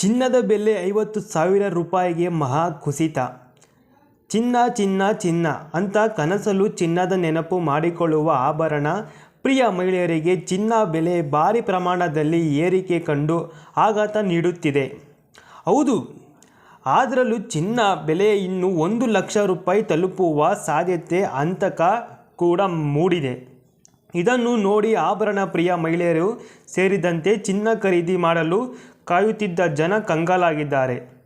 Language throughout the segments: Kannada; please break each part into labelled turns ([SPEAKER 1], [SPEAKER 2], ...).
[SPEAKER 1] ಚಿನ್ನದ ಬೆಲೆ ಐವತ್ತು ಸಾವಿರ ರೂಪಾಯಿಗೆ ಮಹಾ ಕುಸಿತ. ಚಿನ್ನ ಚಿನ್ನ ಚಿನ್ನ ಅಂತ ಕನಸಲು ಚಿನ್ನದ ನೆನಪು ಮಾಡಿಕೊಳ್ಳುವ ಆಭರಣ ಪ್ರಿಯ ಮಹಿಳೆಯರಿಗೆ ಚಿನ್ನ ಬೆಲೆ ಭಾರಿ ಪ್ರಮಾಣದಲ್ಲಿ ಏರಿಕೆ ಕಂಡು ಆಘಾತ ನೀಡುತ್ತಿದೆ. ಹೌದು ಅದರಲ್ಲೂ ಚಿನ್ನ ಬೆಲೆ ಇನ್ನು ಒಂದು ಲಕ್ಷ ರೂಪಾಯಿ ತಲುಪುವ ಸಾಧ್ಯತೆ ಅಂತಕ ಕೂಡ ಮೂಡಿದೆ. ಇದನ್ನು ನೋಡಿ ಆಭರಣ ಪ್ರಿಯ ಮಹಿಳೆಯರು ಸೇರಿದಂತೆ ಚಿನ್ನ ಖರೀದಿ ಮಾಡಲು ಕಾಯುತ್ತಿದ್ದ ಜನ ಕಂಗಾಲಾಗಿದ್ದಾರೆ.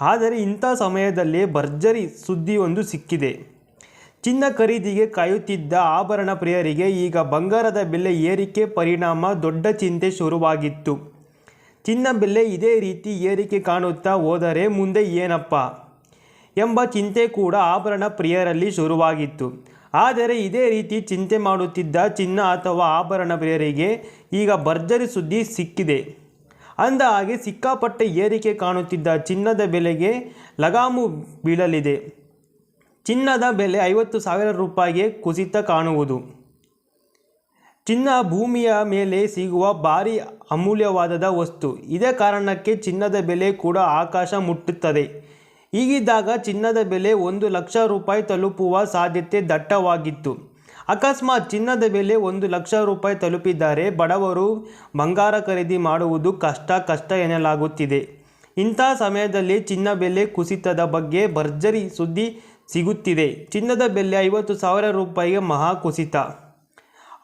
[SPEAKER 1] ಆದರೆ ಇಂಥ ಸಮಯದಲ್ಲಿ ಭರ್ಜರಿ ಸುದ್ದಿಯೊಂದು ಸಿಕ್ಕಿದೆ. ಚಿನ್ನ ಖರೀದಿಗೆ ಕಾಯುತ್ತಿದ್ದ ಆಭರಣ ಪ್ರಿಯರಿಗೆ ಈಗ ಬಂಗಾರದ ಬೆಲೆ ಏರಿಕೆ ಪರಿಣಾಮ ದೊಡ್ಡ ಚಿಂತೆ ಶುರುವಾಗಿತ್ತು. ಚಿನ್ನ ಬೆಲೆ ಇದೇ ರೀತಿ ಏರಿಕೆ ಕಾಣುತ್ತಾ ಹೋದರೆ ಮುಂದೆ ಏನಪ್ಪ? ಎಂಬ ಚಿಂತೆ ಕೂಡ ಆಭರಣ ಪ್ರಿಯರಲ್ಲಿ ಶುರುವಾಗಿತ್ತು. ಆದರೆ ಇದೇ ರೀತಿ ಚಿಂತೆ ಮಾಡುತ್ತಿದ್ದ ಚಿನ್ನ ಅಥವಾ ಆಭರಣ ಪ್ರಿಯರಿಗೆ ಈಗ ಭರ್ಜರಿ ಸುದ್ದಿ ಸಿಕ್ಕಿದೆ. ಅಂದ ಹಾಗೆ ಸಿಕ್ಕಾಪಟ್ಟೆ ಏರಿಕೆ ಕಾಣುತ್ತಿದ್ದ ಚಿನ್ನದ ಬೆಲೆಗೆ ಲಗಾಮು ಬೀಳಲಿದೆ. ಚಿನ್ನದ ಬೆಲೆ ಐವತ್ತು ಸಾವಿರ ರೂಪಾಯಿಗೆ ಕುಸಿತ ಕಾಣುವುದು. ಚಿನ್ನ ಭೂಮಿಯ ಮೇಲೆ ಸಿಗುವ ಭಾರಿ ಅಮೂಲ್ಯವಾದದ ವಸ್ತು. ಇದೇ ಕಾರಣಕ್ಕೆ ಚಿನ್ನದ ಬೆಲೆ ಕೂಡ ಆಕಾಶ ಮುಟ್ಟುತ್ತದೆ. ಹೀಗಿದ್ದಾಗ ಚಿನ್ನದ ಬೆಲೆ ಒಂದು ಲಕ್ಷ ರೂಪಾಯಿ ತಲುಪುವ ಸಾಧ್ಯತೆ ದಟ್ಟವಾಗಿತ್ತು. ಅಕಸ್ಮಾತ್ ಚಿನ್ನದ ಬೆಲೆ ಒಂದು ಲಕ್ಷ ರೂಪಾಯಿ ತಲುಪಿದ್ದಾರೆ. ಬಡವರು ಬಂಗಾರ ಖರೀದಿ ಮಾಡುವುದು ಕಷ್ಟ ಕಷ್ಟ ಎನ್ನಲಾಗುತ್ತಿದೆ. ಇಂಥ ಸಮಯದಲ್ಲಿ ಚಿನ್ನ ಬೆಲೆ ಕುಸಿತದ ಬಗ್ಗೆ ಭರ್ಜರಿ ಸುದ್ದಿ ಸಿಗುತ್ತಿದೆ. ಚಿನ್ನದ ಬೆಲೆ ಐವತ್ತು ಸಾವಿರ ರೂಪಾಯಿಗೆ ಮಹಾ ಕುಸಿತ.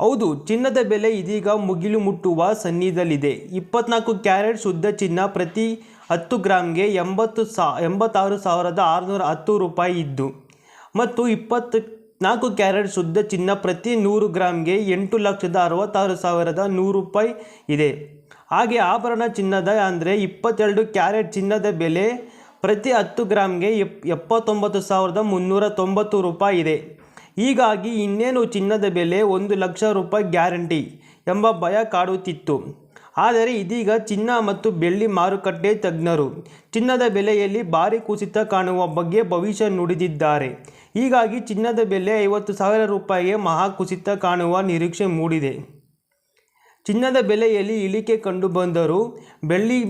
[SPEAKER 1] ಹೌದು, ಚಿನ್ನದ ಬೆಲೆ ಇದೀಗ ಮುಗಿಲು ಮುಟ್ಟುವ ಸನ್ನಿಧಿಯಲ್ಲಿದೆ ಇಪ್ಪತ್ನಾಲ್ಕು ಕ್ಯಾರೆಟ್ ಶುದ್ಧ ಚಿನ್ನ ಪ್ರತಿ ಹತ್ತು ಗ್ರಾಮ್ಗೆ ಎಂಬತ್ತು ಸಾ, ಎಂಬತ್ತಾರು ಸಾವಿರದ ಆರುನೂರ ಹತ್ತು ರೂಪಾಯಿ ಇದ್ದು, ಮತ್ತು ಇಪ್ಪತ್ತು ನಾಲ್ಕು ಕ್ಯಾರೆಟ್ ಶುದ್ಧ ಚಿನ್ನ ಪ್ರತಿ ನೂರು ಗ್ರಾಮ್ಗೆ ಎಂಟು ಲಕ್ಷದ ಅರವತ್ತಾರು ಸಾವಿರದ ನೂರು ರೂಪಾಯಿ ಇದೆ. ಹಾಗೆ ಆಭರಣ ಚಿನ್ನದ ಅಂದರೆ ಇಪ್ಪತ್ತೆರಡು ಕ್ಯಾರೆಟ್ ಚಿನ್ನದ ಬೆಲೆ ಪ್ರತಿ ಹತ್ತು ಗ್ರಾಮ್ಗೆ ಎಪ್, ಎಪ್ಪತ್ತೊಂಬತ್ತು ಸಾವಿರದ ಮುನ್ನೂರ ತೊಂಬತ್ತು ರೂಪಾಯಿ ಇದೆ. ಹೀಗಾಗಿ ಇನ್ನೇನು ಚಿನ್ನದ ಬೆಲೆ ಒಂದು ಲಕ್ಷ ರೂಪಾಯಿ ಗ್ಯಾರಂಟಿ ಎಂಬ ಭಯ ಕಾಡುತ್ತಿತ್ತು. ಆದರೆ ಇದೀಗ ಚಿನ್ನ ಮತ್ತು ಬೆಳ್ಳಿ ಮಾರುಕಟ್ಟೆ ತಜ್ಞರು. ಚಿನ್ನದ ಬೆಲೆಯಲ್ಲಿ ಭಾರಿ ಕುಸಿತ ಕಾಣುವ ಬಗ್ಗೆ ಭವಿಷ್ಯ ನುಡಿದಿದ್ದಾರೆ. ಹೀಗಾಗಿ ಚಿನ್ನದ ಬೆಲೆ ಐವತ್ತು ಸಾವಿರ ರೂಪಾಯಿಗೆ ಮಹಾ ಕುಸಿತ ಕಾಣುವ ನಿರೀಕ್ಷೆ ಮೂಡಿದೆ. ಚಿನ್ನದ ಬೆಲೆಯಲ್ಲಿ ಇಳಿಕೆ ಕಂಡುಬಂದರೂ ಬೆಳ್ಳಿ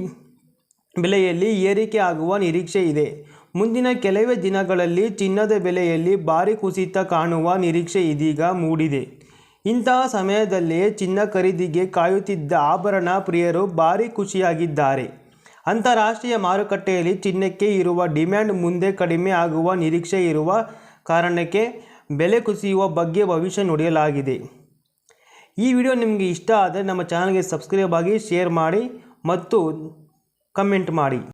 [SPEAKER 1] ಬೆಲೆಯಲ್ಲಿ ಏರಿಕೆ ಆಗುವ ನಿರೀಕ್ಷೆ ಇದೆ. ಮುಂದಿನ ಕೆಲವೇ ದಿನಗಳಲ್ಲಿ ಚಿನ್ನದ ಬೆಲೆಯಲ್ಲಿ ಭಾರಿ ಕುಸಿತ ಕಾಣುವ ನಿರೀಕ್ಷೆ ಇದೀಗ ಮೂಡಿದೆ. ಇಂತಹ ಸಮಯದಲ್ಲಿಯೇ ಚಿನ್ನ ಖರೀದಿಗೆ ಕಾಯುತ್ತಿದ್ದ ಆಭರಣ ಪ್ರಿಯರು ಭಾರಿ ಖುಷಿಯಾಗಿದ್ದಾರೆ. ಅಂತಾರಾಷ್ಟ್ರೀಯ ಮಾರುಕಟ್ಟೆಯಲ್ಲಿ ಚಿನ್ನಕ್ಕೆ ಇರುವ ಡಿಮ್ಯಾಂಡ್ ಮುಂದೆ ಕಡಿಮೆ ಆಗುವ ನಿರೀಕ್ಷೆ ಇರುವ ಕಾರಣಕ್ಕೆ ಬೆಲೆ ಕುಸಿಯುವ ಬಗ್ಗೆ ಭವಿಷ್ಯ ನುಡಿಯಲಾಗಿದೆ. ಈ ವಿಡಿಯೋ ನಿಮಗೆ ಇಷ್ಟ ಆದರೆ ನಮ್ಮ ಚಾನಲ್ಗೆ ಸಬ್ಸ್ಕ್ರೈಬ್ ಆಗಿ ಶೇರ್ ಮಾಡಿ ಮತ್ತು ಕಮೆಂಟ್ ಮಾಡಿ.